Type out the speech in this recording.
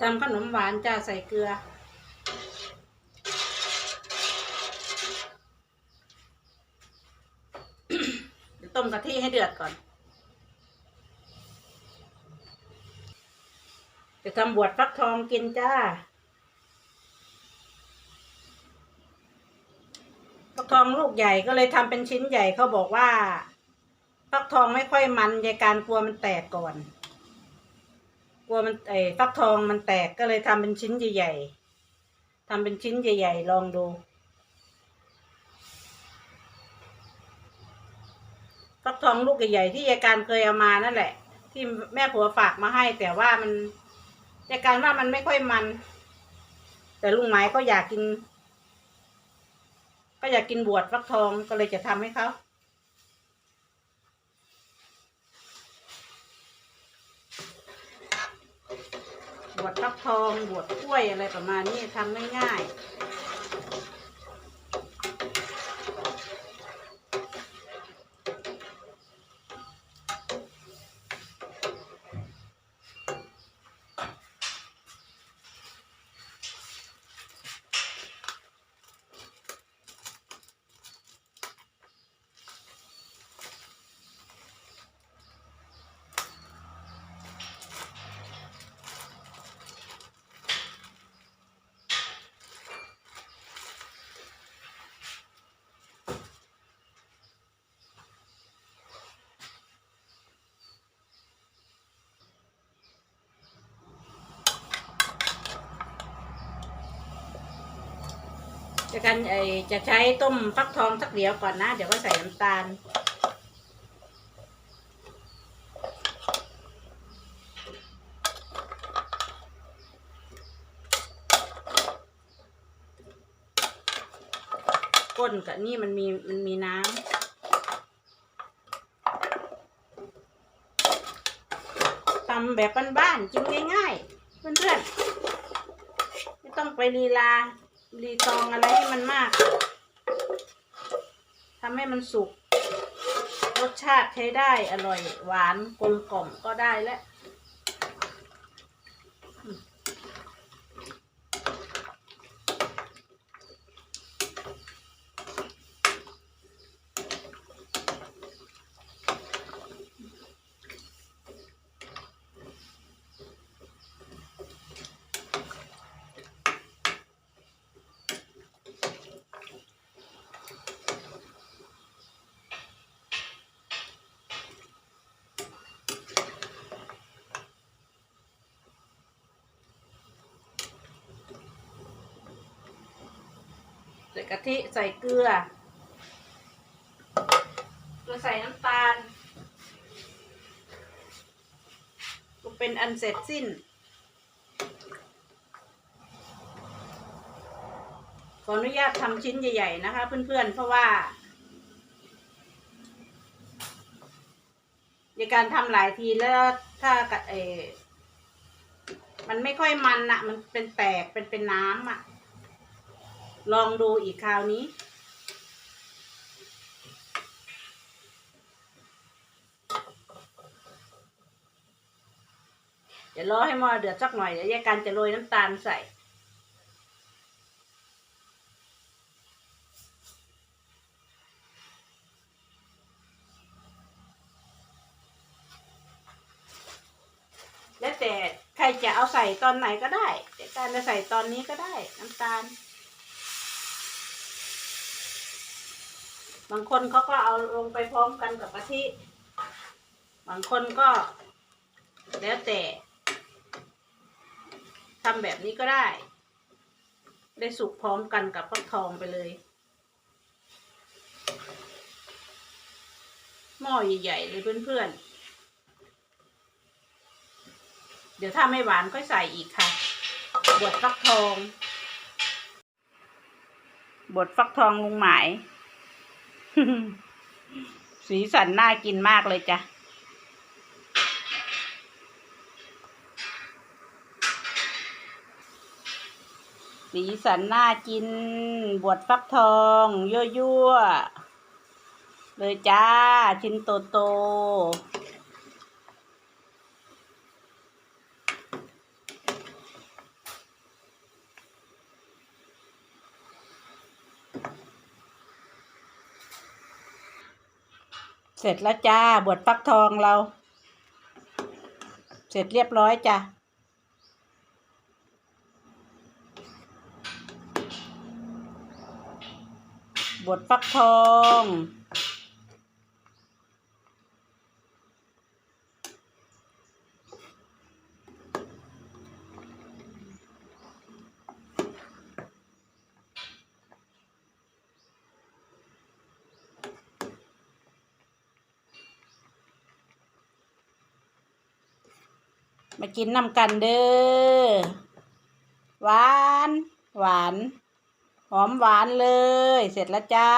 ทำขนมหวานจ้าใส่เกลือเดี๋ยวต้มกะทิให้เดือดก่อน จะทำบวชฟักทองกินจ้า ฟักทองลูกใหญ่ก็เลยทำเป็นชิ้นใหญ่เขาบอกว่า ฟักทองไม่ค่อยมันยายการกลัวมันแตกก่อน กลัวมันไอ้ฟักทองมันแตกก็เลยทำเป็นชิ้นใหญ่ๆทำเป็นชิ้นใหญ่ๆลองดู ฟักทองลูกใหญ่ๆที่ยายการเคยเอามานั่นแหละ ที่แม่ผัวฝากมาให้ แต่ว่ามันยายการว่ามันไม่ค่อยมัน แต่ลุงหมายก็อยากกิน ก็อยากกินบวชฟักทองก็เลยจะทำให้เขา บวชฟักทองบวชกล้วยอะไรประมาณนี้ทำง่ายๆ จะกันไอจะใช้ต้มฟักทองสักเดียวก่อนนะ เดี๋ยวก็ใส่น้ำตาล ก้นกับนี่มันมีมันมีน้ำทำแบบบ้านๆกินง่ายๆ เพื่อนๆ ไม่ต้องไปลีลา รีตองอะไรให้มันมากทำให้มันสุก รสชาติใช้ได้อร่อย หวานกลมกล่อมก็ได้แล้ว ส่กะทิใส่เกลือแล้วใส่น้ำตาลก็เป็นอันเสร็จสิ้น ขออนุญาตทำชิ้นใหญ่ๆนะคะ เพื่อนๆ เพราะว่าในการทำหลายทีแล้วถ้ากะเอมันไม่ค่อยมันอะมันเป็นแตกเป็นเป็นน้ำอะ ลองดูอีกคราวนี้ เดี๋ยวรอให้หม้อเดือดสักหน่อย เดี๋ยวยายการจะโรยน้ำตาลใส่แล้วแต่ใครจะเอาใส่ตอนไหนก็ได้ยายการจะใส่ตอนนี้ก็ได้น้ำตาล บางคนเขาก็เอาลงไปพร้อมกันกับกะทิ บางคนก็ แล้วแต่ทำแบบนี้ก็ได้ ได้สุกพร้อมกันกับฟักทองไปเลย หม้อใหญ่ๆเลยเพื่อนๆ เดี๋ยวถ้าไม่หวานก็ใส่อีกค่ะบดฟักทองบดฟักทองลุงหมาย สีสันน่ากินมากเลยจ้ะ สีสันน่ากิน บวชฟักทอง ยั่วๆ เลยจ้า ชิ้นโตโตๆ เสร็จแล้วจ้าบวดฟักทองเรา เสร็จเรียบร้อยจ้ะบดฟักทอง มากินน้ำกันเด้อหวาน หวาน หอมหวานเลย เสร็จแล้วจ้า